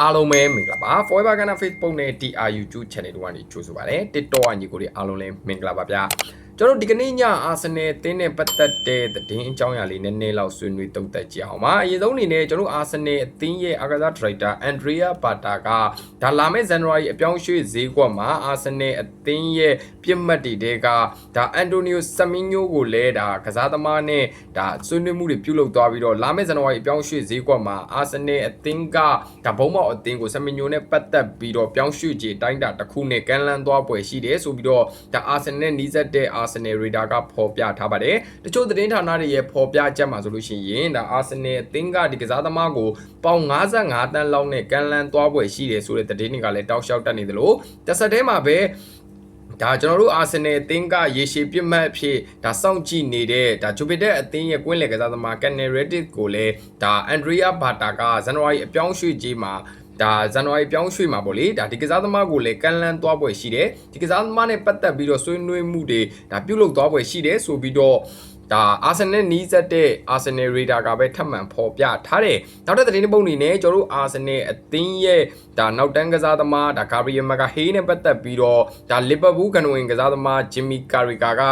အားလုံးပဲမင်္ဂလာပါ Forever Ghana Facebook နဲ့ TRU YouTube Channel တို့ကနေကြိုဆိုပါရစေ TikTok အညီကိုတွေအားလုံးလည်းမင်္ဂလာပါဗျာ ကျွန်တော်ဒီကနေ့ညအာဆင်နယ်အသင်းနဲ့ပတ်သက်တဲ့သတင်းအကြောင်းအရာလေးနည်းနည်းလောက်ဆွေးနွေးသုံးသပ်ကြအောင်ပါအရင်ဆုံးအနေနဲ့ကျွန်တော်အာဆင်နယ်အသင်းရဲ့အာကစားဒရိုက်တာအန်ဒရီယာဘာတာကဒါလာမယ့်ဇန်နဝါရီအပြောင်းရွှေ့ဈေးကွက်မှာအာဆင်နယ်အသင်းရဲ့ပြစ်မှတ်တွေတဲကဒါအန်တိုနီယိုဆမင်းညိုကိုလည်းဒါကစားသမားနဲ့ဒါဆွေးနွေးမှုတွေပြုလုပ်သွားပြီးတော့လာမယ့်ဇန်နဝါရီအပြောင်းရွှေ့ဈေးကွက်မှာအာဆင်နယ်အသင်းကဒါဘုံမောက်အသင်းကိုဆမင်းညိုနဲ့ပတ်သက်ပြီးတော့ပြောင်းရွှေ့ခြေတိုင်းတာတစ်ခုနဲ့ကန်လန်းသွားပွဲရှိတယ်ဆိုပြီးတော့ဒါအာဆင်နယ်နီးစပ်တဲ့အာဆင်နယ်ရေဒါကဖော်ပြထားပါတယ်တချို့သတင်းဌာနတွေရဲ့ဖော်ပြချက်မှာဆိုလို့ရှိရင်ဒါအာဆင်နယ်အသင်းကဒီကစားသမားကိုပေါင်55တန်းလောက်နဲ့ကန်လန်းသွားပွဲရှိတယ်ဆိုတဲ့သတင်းတွေကလည်းတောက်လျှောက်တက်နေသလိုတစ်ဆက်တည်းမှာပဲဒါကျွန်တော်တို့အာဆင်နယ်အသင်းကရေရှည်ပြစ်မှတ်အဖြစ်ဒါစောင့်ကြည့်နေတဲ့ဒါဂျူပီတက်အသင်းရဲ့ကွင်းလယ်ကစားသမားကန်နယ်ရက်တစ်ကိုလည်းဒါအန်ဒရီယာဘာတာကဇန်နဝါရီအပြောင်းရွှေ့ကြီးမှာ ဒါဇန်နဝါရီပြောင်းရွှေ့မှာပေါ့လေဒါဒီကစားသမားကိုလည်းကန်လန်းသွားပွဲရှိတယ်ဒီကစားသမားနဲ့ပတ်သက်ပြီးတော့ဆွေးနွေးမှုတွေဒါပြုလုပ်သွားပွဲရှိတယ်ဆိုပြီးတော့ဒါအာဆင်နယ်နီးစပ်တဲ့အာဆင်နယ်ရေဒါကပဲထပ်မံဖော်ပြထားတယ်။နောက်တဲ့သတင်းတစ်ပုဒ်အနေနဲ့ကျွန်တော်တို့အာဆင်နယ်အသင်းရဲ့ဒါနောက်တန်းကစားသမားဒါဂါဘရီယယ်မကာဟေးနဲ့ပတ်သက်ပြီးတော့ဒါလီဗာပူးကန်ဝင်ကစားသမားဂျင်မီကာရီကာက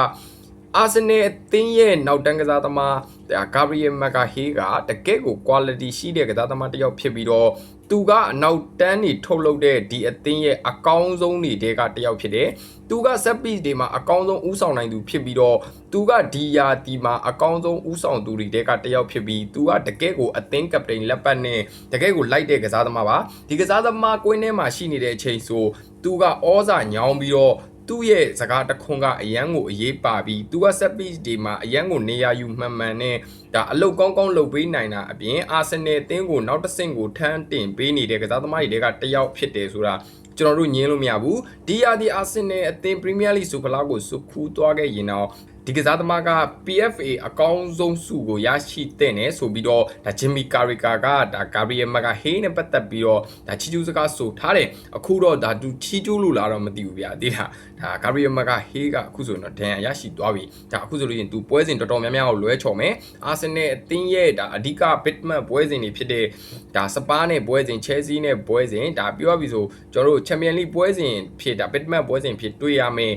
အာဆင်နယ်အသင်းရဲ့နောက်တန်းကစားသမားဒါဂါဘရီယယ်မကာဟေးကတကယ့်ကို quality ရှိတဲ့ကစားသမားတစ်ယောက်ဖြစ်ပြီးတော့သူကအနောက်တန်းနေထုတ်လုပ်တဲ့ဒီအသင်းရဲ့အကောင်းဆုံးတွေတဲကတစ်ယောက်ဖြစ်တယ်။သူက set piece တွေမှာအကောင်းဆုံးဥဆောင်နိုင်သူဖြစ်ပြီးတော့သူကဒီယာတီမှာအကောင်းဆုံးဥဆောင်သူတွေတဲကတစ်ယောက်ဖြစ်ပြီးသူကတကယ့်ကိုအသင်းကပတိန်လက်ပတ်နဲ့တကယ့်ကိုလိုက်တဲ့ကစားသမားပါ။ဒီကစားသမားကွင်းထဲမှာရှိနေတဲ့အချိန်ဆိုသူကဩဇာညောင်းပြီးတော့ သူ့ရဲ့စကားတခွန်းကအရန်ကိုအရေးပါပြီးသူက set piece တွေမှာအရန်ကိုနေရာယူမှန်မှန်နဲ့ဒါအလုတ်ကောင်းကောင်းလုပ်ပေးနိုင်တာအပြင်အာဆင်နယ်အသင်းကိုနောက်တစ်ဆင့်ကိုထမ်းတင်ပေးနေတဲ့ကစားသမားတွေကတယောက်ဖြစ်တယ်ဆိုတာကျွန်တော်တို့ညင်းလို့မရဘူးဒီယာဒီအာဆင်နယ်အသင်းပရီးမီးယားလိစူဖလားကိုစုခူးသွားခဲ့ရင်တော့ ဒီကစားသမားက PFA အကောင်းဆုံးစုကိုရရှိတဲ့နဲ့ဆိုပြီးတော့ဒါဂျင်မီကာရီကာကဒါဂါဘရီယယ်မကဟေးနဲ့ပတ်သက်ပြီးတော့ဒါချီကျူးစကားဆိုထားတယ်အခုတော့ဒါသူချီကျူးလို့လာတော့မသိဘူးဗျာတိလားဒါဂါဘရီယယ်မကဟေးကအခုဆိုရင်တော့ဒဏ်ရာရရှိသွားပြီဒါအခုဆိုလို့ရင်သူပွဲစဉ်တော်တော်များများကိုလွဲချော်မယ်အာဆင်နယ်အသင်းရဲ့ဒါအဓိက bitmap ပွဲစဉ်တွေဖြစ်တဲ့ဒါစပါးနဲ့ပွဲစဉ် Chelsea နဲ့ပွဲစဉ်ဒါပြောရပြီဆိုကျွန်တော်တို့ Champions League ပွဲစဉ်ဖြစ်ဒါ bitmap ပွဲစဉ်ဖြစ်တွေ့ရမယ်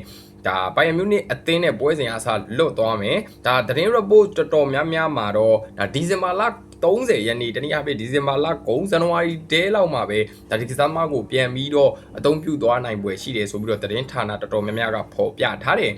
ဒါဘိုင်ယန်မြူနစ်အသင်းနဲ့ပွဲစဉ်အစားလွတ်သွားမယ်ဒါသတင်း report တော်တော်များများမှာတော့ဒါဒီဇင်ဘာလ30ရက်နေ့တနည်းအားဖြင့်ဒီဇင်ဘာလ9ဇန်နဝါရီတဲလောက်မှာပဲဒါဒီကစားမကိုပြန်ပြီးတော့အသုံးပြုသွားနိုင်ပွဲရှိတယ်ဆိုပြီးတော့သတင်းဌာနတော်တော်များများကဖော်ပြထားတယ်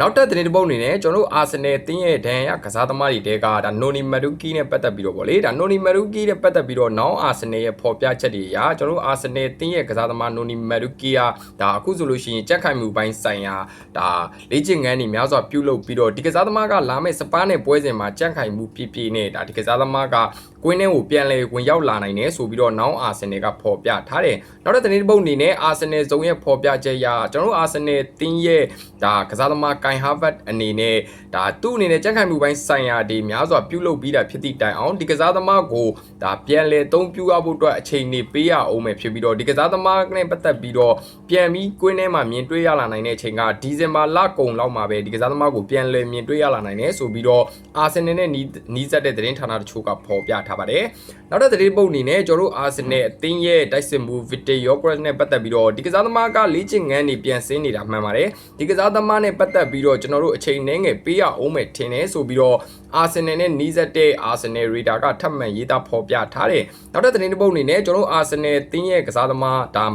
နောက်ထပ်သတင်းတစ်ပုဒ်အနေနဲ့ကျွန်တော်တို့အာဆင်နယ်တင်းရဲ့ဒဏ်ရာကစားသမားတွေတဲကဒါနိုနီမဒူကီနဲ့ပတ်သက်ပြီးတော့ဗောလေဒါနိုနီမဒူကီနဲ့ပတ်သက်ပြီးတော့နောင်အာဆင်နယ်ရဲ့ဖော်ပြချက်တွေအရကျွန်တော်တို့အာဆင်နယ်တင်းရဲ့ကစားသမားနိုနီမဒူကီကဒါအခုဆိုလို့ရှိရင်ကြက်ခိုင်မှုပိုင်းဆိုင်ရာဒါလေ့ကျင့်ခန်းတွေများစွာပြုလုပ်ပြီးတော့ဒီကစားသမားကလာမယ့်စပါးနဲ့ပွဲစဉ်မှာကြက်ခိုင်မှုပြည့်ပြည့်နဲ့ဒါဒီကစားသမားကကွင်းထဲကိုပြန်လဲဝင်ရောက်လာနိုင်တယ်ဆိုပြီးတော့နောင်အာဆင်နယ်ကဖော်ပြထားတယ်နောက်တဲ့သတင်းတစ်ပုဒ်အနေနဲ့အာဆင်နယ်ဇုံရဲ့ဖော်ပြချက်အရကျွန်တော်တို့အာဆင်နယ်တင်းရဲ့ဒါကစားသမားကိုင်ဟာဗတ်အနေနဲ့ဒါသူ့အနေနဲ့ကြက်ခိုင်မှုပိုင်းဆိုင်ရာတွေများစွာပြုလုပ်ပြီးတာဖြစ်သည့်တိုင်အောင်ဒီကစားသမားကိုဒါပြန်လဲသုံးပြရဖို့အတွက်အချိန်နေပေးရအောင်မယ်ဖြစ်ပြီးတော့ဒီကစားသမားနဲ့ပတ်သက်ပြီးတော့ပြန်ပြီးကွင်းထဲမှာမြင်တွေ့ရလာနိုင်တဲ့အချိန်ကဒီဇင်ဘာလကုန်လောက်မှာပဲဒီကစားသမားကိုပြန်လဲမြင်တွေ့ရလာနိုင်တယ်ဆိုပြီးတော့အာဆင်နယ်နဲ့နီးစပ်တဲ့သတင်းဌာနတချို့ကဖော်ပြထားပါတယ်နောက်တဲ့သတင်းပုတ်အနေနဲ့ကျွန်တော်တို့အာဆင်နယ်အသင်းရဲ့တိုက်စစ်မှုဗီတီယိုဂရက်နဲ့ပတ်သက်ပြီးတော့ဒီကစားသမားကလေ့ကျင့်ခန်းတွေပြန်ဆင်းနေတာမှန်ပါတယ်ဒီကစားသမားနဲ့ပတ်သက်ပြီးတော့ကျွန်တော်တို့အချိန်နှဲငယ်ပေးရအောင်မယ်ထင်တယ်ဆိုပြီးတော့အာဆင်နယ်နဲ့နီးစပ်တဲ့အာဆင်နယ်ရေဒါကထပ်မံရေးသားဖော်ပြထားတယ်နောက်တဲ့သတင်းတစ်ပုတ်အနေနဲ့ကျွန်တော်တို့အာဆင်နယ်အသင်းရဲ့ကစားသမားဒါ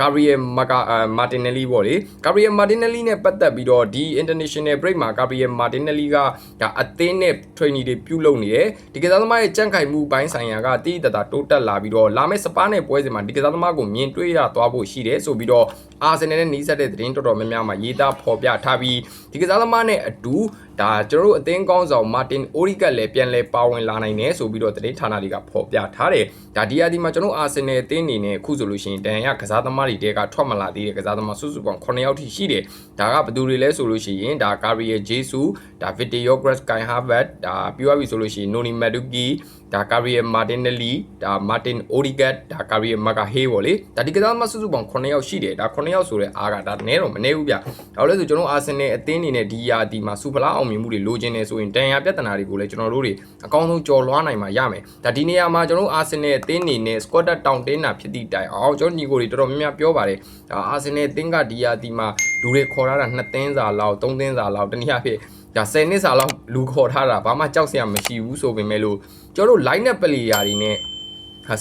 ဂါဘရီယယ်မာကာမာတင်နယ်လီပေါ့လေဂါဘရီယယ်မာတင်နယ်လီနဲ့ပတ်သက်ပြီးတော့ဒီ international break မှာဂါဘရီယယ်မာတင်နယ်လီကဒါအသင်းနဲ့ training တွေပြုလုပ်နေတယ်ဒီကစားသမားရဲ့ကြန့်ခိုင်မှုပိုင်းဆိုင်ရာကတိတတာတိုးတက်လာပြီးတော့လာမယ့်စပါးနဲ့ပွဲစဉ်မှာဒီကစားသမားကိုမြင်တွေ့ရသွားဖို့ရှိတယ်ဆိုပြီးတော့အာဆင်နယ်နဲ့နီးစပ်တဲ့သတင်းတော်တော်များများမှာရေးသားဖော်ပြထားပြီးဒီကစားသမားနဲ့အတူဒါကျွန်တော်တို့အသင်းကောင်းဆောင်မာတင်အိုရီကတ်လည်းပြန်လဲပါဝင်လာနိုင်တယ်ဆိုပြီးတော့သတင်းဌာနတွေကဖော်ပြထားတယ်ဒါဒီယာဒီမှာကျွန်တော်အာဆင်နယ်အသင်းအနေနဲ့အခုဆိုလို့ရှိရင်တန်ရကစားသမားတွေတဲကထွက်မလာသေးတဲ့ကစားသမားစုစုပေါင်း9ယောက်ထိရှိတယ်ဒါကဘယ်သူတွေလဲဆိုလို့ရှိရင်ဒါကာရီယဂျေဆူဒါဗီတီယိုဂရက်ကိုင်ဟာဗတ်ဒါပြောရပြီဆိုလို့ရှိရင်နိုနီမက်ဒူကီ ဒါကာရီယမာတင်နယ်လီဒါမာတင်အိုရီဂတ်ဒါကာရီယမာကာဟေးပေါ့လေဒါဒီကစားသမားစုစုပေါင်း9ယောက်ရှိတယ်ဒါ9ယောက်ဆိုတဲ့အားကဒါနည်းတော့မနည်းဘူးဗျ။ဒါလည်းဆိုကျွန်တော်အာဆင်နယ်အသင်းအနေနဲ့ဒီယာဒီမှာစူဖလားအောင်မြင်မှုတွေလိုချင်နေဆိုရင်တန်ရာပြဿနာတွေကိုလည်းကျွန်တော်တို့တွေအကောင်းဆုံးကြော်လွှားနိုင်မှာရမယ်ဒါဒီနေရာမှာကျွန်တော်တို့အာဆင်နယ်အသင်းအနေနဲ့စကွတ်တက်တောင်တင်းတာဖြစ်သည့်တိုင်အောင်ကျွန်တော်ညီကိုတွေတော်တော်များများပြောပါတယ်ဒါအာဆင်နယ်အသင်းကဒီယာဒီမှာလူတွေခေါ်ထားတာ2သင်းစာလောက်3သင်းစာလောက်တနည်းအားဖြင့် ဒါ10နှစ်စာလောက်လူခေါ်ထားတာဘာမှကြောက်စရာမရှိဘူးဆိုပေမဲ့လို့ကျွန်တော်တို့ line နဲ့ player တွေနဲ့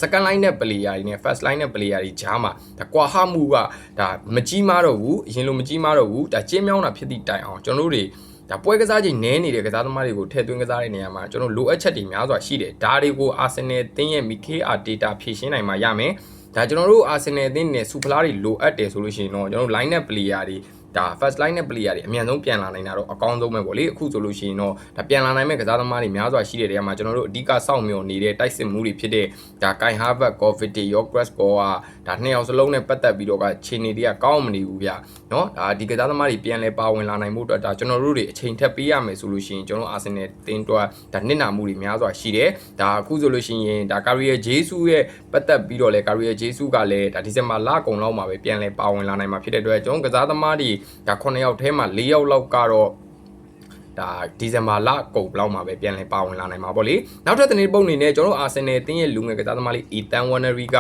second line နဲ့ player တွေနဲ့ first line နဲ့ player တွေဂျားမှာဒါကွာဟမှုကဒါမကြီးမားတော့ဘူးအရင်လိုမကြီးမားတော့ဘူးဒါကျင်းမြောင်းတာဖြစ်သည့်တိုင်အောင်ကျွန်တော်တို့တွေဒါပွဲကစားချိန်နဲနေတဲ့ကစားသမားတွေကိုထည့်သွင်းကစားတဲ့နေရာမှာကျွန်တော်လိုအပ်ချက်တွေများစွာရှိတယ်ဒါတွေကိုအာဆင်နယ်တင်းရဲ့ MKR data ဖြည့်ရှင်းနိုင်မှာရမယ်ဒါကျွန်တော်တို့အာဆင်နယ်အသင်းနဲ့စူဖလားတွေလိုအပ်တယ်ဆိုလို့ရှိရင်တော့ကျွန်တော်တို့ line နဲ့ player တွေ ဒါ first line နဲ့ player တွေအမြန်ဆုံးပြန်လာနိုင်တာတော့အကောင်းဆုံးပဲပေါ့လေအခုဆိုလို့ရှိရင်တော့ဒါပြန်လာနိုင်မဲ့ကစားသမားတွေများစွာရှိတဲ့နေရာမှာကျွန်တော်တို့အဓိကစောင့်မျှော်နေတဲ့တိုက်စစ်မှုတွေဖြစ်တဲ့ဒါ Kai Harvard, Covid, Yogres ကောက ဒါနှစ်ယောက်စလုံးနဲ့ပတ်သက်ပြီးတော့ကခြေနေတွေကကောင်းမနေဘူးဗျเนาะဒါဒီကစားသမားတွေပြန်လဲပါဝင်လာနိုင်မှုအတွက်ဒါကျွန်တော်တို့တွေအချိန်ထပ်ပေးရမယ်ဆိုလို့ရှိရင်ကျွန်တော်အာဆင်နယ်တင်းတွားဒါနစ်နာမှုတွေများစွာရှိတယ်ဒါအခုဆိုလို့ရှိရင်ဒါကာရီယာဂျေဆူရဲ့ပတ်သက်ပြီးတော့လဲကာရီယာဂျေဆူကလည်းဒါဒီဇင်ဘာလကုန်လောက်မှာပဲပြန်လဲပါဝင်လာနိုင်မှာဖြစ်တဲ့အတွက်ကျွန်တော်ကစားသမားတွေဒါ9ယောက်ထဲမှာ4ယောက်လောက်ကတော့ဒါဒီဇင်ဘာလကုန်လောက်မှာပဲပြန်လည်ပါဝင်လာနိုင်မှာပေါ့လေနောက်ထပ်သတင်းပုံအနေနဲ့ကျွန်တော်အာဆင်နယ်တင်းရဲ့လူငယ်ကစားသမားလေးအီတန်ဝနရီက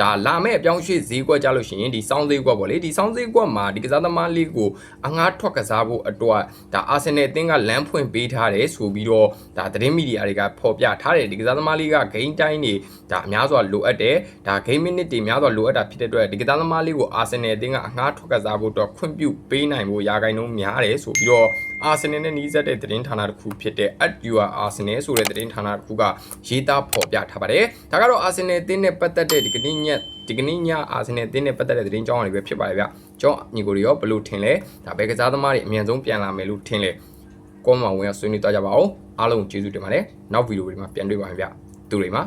ဒါလာမဲ့အပြောင်းရွှေ့ဈေးကွက်ကြလို့ရှိရင်ဒီစောင်းဈေးကွက်ပေါ့လေဒီစောင်းဈေးကွက်မှာဒီကစားသမားလေးကိုအငှားထွက်ကစားဖို့အတွက်ဒါအာဆင်နယ်အသင်းကလမ်းဖွင့်ပေးထားတယ်ဆိုပြီးတော့ဒါသတင်းမီဒီယာတွေကဖော်ပြထားတယ်ဒီကစားသမားလေးကဂိမ်းတိုင်းနေဒါအများစွာလိုအပ်တယ်ဒါဂိမ်းမိနစ်တွေများစွာလိုအပ်တာဖြစ်တဲ့အတွက်ဒီကစားသမားလေးကိုအာဆင်နယ်အသင်းကအငှားထွက်ကစားဖို့အတွက်ခွင့်ပြုပေးနိုင်ဖို့ရာဂိုင်းနှုန်းများတယ်ဆိုပြီးတော့အာဆင်နယ်နဲ့နီးစပ်တဲ့သတင်းဌာနတစ်ခုဖြစ်တဲ့ At Your Arsenal ဆိုတဲ့သတင်းဌာနတစ်ခုကရေးသားဖော်ပြထားပါတယ်ဒါကတော့အာဆင်နယ်အသင်းနဲ့ပတ်သက်တဲ့ဒီကနေ့ညက်ဒီကနေ့ညအာဆင်နယ်အသင်းနဲ့ပတ်သက်တဲ့သတင်းကြောင်းတွေပဲဖြစ်ပါတယ်ဗျကျွန်တော်ညီကိုတွေရောဘယ်လိုထင်လဲဒါပဲကစားသမားတွေအမြန်ဆုံးပြန်လာမယ်လို့ထင်လဲကောမဝင်ဆွေးနွေးတော့ကြပါဦးအားလုံးကျေးဇူးတင်ပါတယ်နောက်ဗီဒီယိုတွေမှာပြန်တွေ့ပါမယ်ဗျသူတွေမှာ